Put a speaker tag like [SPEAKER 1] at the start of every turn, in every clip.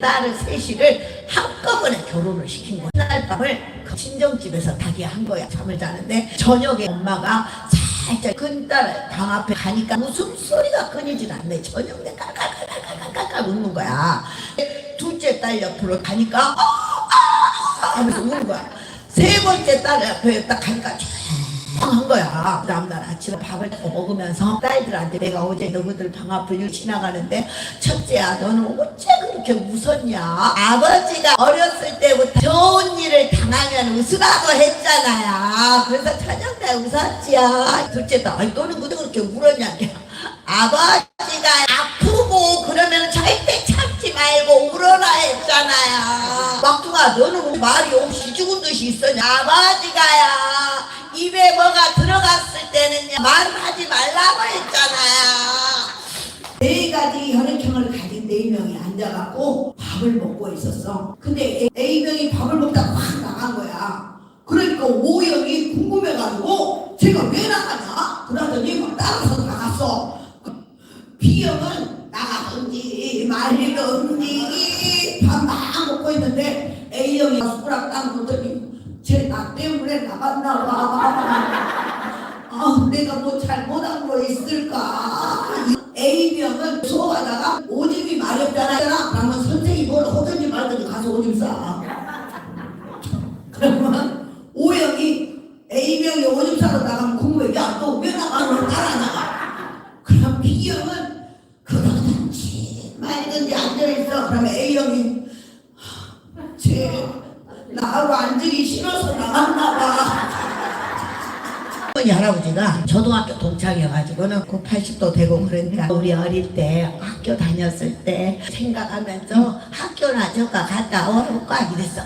[SPEAKER 1] 딸을 셋이를 한꺼번에 결혼을 시킨 거야. 그날 밤을 그 친정집에서 닭이 한 거야. 잠을 자는데 저녁에 엄마가 살짝 큰딸 방 앞에 가니까 웃음소리가 끊이질 않네. 저녁에 깔깔깔깔깔깔깔 웃는 거야. 둘째 딸 옆으로 가니까 아, 아, 하면서 우는 거야. 세 번째 딸 옆에 딱 가니까 한 거야. 다음날 아침에 밥을 더 먹으면서 딸들한테 내가 어제 너희들 방 앞을 지나가는데 첫째야 너는 어째 그렇게 웃었냐? 아버지가 어렸을 때부터 좋은 일을 당하면 웃으라고 했잖아요. 그래서 저녁 때 웃었지요. 둘째 딸 아니 너는 그렇게 울었냐? 아버지 막둥아 너는 말이 없이 죽은 듯이 있었냐? 아버지가요. 입에 뭐가 들어갔을 때는요 말하지 말라고 했잖아요. 네 가지 혈액형을 가진 네 명이 앉아갖고 밥을 먹고 있었어. 근데 A명이 밥을 먹다가 확 나간 거야. 그러니까 O형이 궁금해가지고 제가 왜 나가냐? 그러더니 막 따라서 나갔어. B형은 나가든지 말이든지 밥막 먹고 A형이 숟가락 딱 놓더니 쟤 나 때문에 나갔나 봐. 아, 내가 뭐 잘못한 거 있을까? A병은 수업하다가 오줌이 마렵잖아. 그러면 선생님이 뭘 하든지 말든지 가서 오줌 싸. 그러면 O형이 A병이 오줌 싸러 나가면 궁금해. 야, 너왜 나가는 걸 따라 나가? 그럼 B형은 그러든지 말든지 앉아있어. 그러면 A형이 쟤 나하고 앉기 싫어서 나갔나 봐. 할머니 할아버지가 초등학교 동창이어가지고는 그 80도 되고 그러니까 우리 어릴 때 학교 다녔을 때 생각하면서 학교나 저가 갔다 오까 이랬어.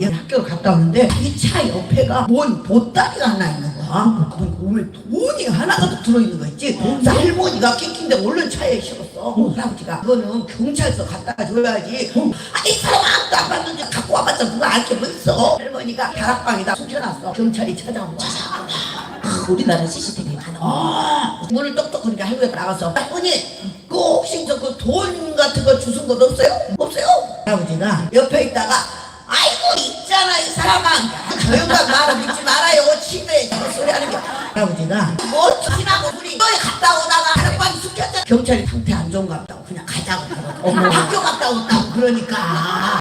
[SPEAKER 1] 여기 학교를 갔다 오는데 이 차 옆에가 뭔 보따리가 하나 있는 거야. 오늘 돈이 하나가 들어있는 거 있지. 그래서 할머니가 낑낑대 얼른 차에 실었어. 할아버지가 그거는 경찰서 갖다 줘야지. 아이 사람 아무도 안 봤는데 갖고 와봤자 누가 알게 뭐 있어. 할머니가 다락방에다 숨겨놨어. 경찰이 찾아온 거야.
[SPEAKER 2] 아, 우리나라 CCTV 하나.
[SPEAKER 1] 아, 문을 똑똑하니까 할머니가 나가서 할머니 그 혹시 저그돈 같은 거 주신 것 없어요? 없어요? 할아버지가 옆에 있다가 아이고 있잖아 이 사람아 저 영감 말을 믿지 말아요 치매 저 소리 하는 게 할아버지가 뭐 지나고 경찰이 상태 안 좋은가 보다 그냥 가자고. 그러고 학교 갔다 온다고. 그러니까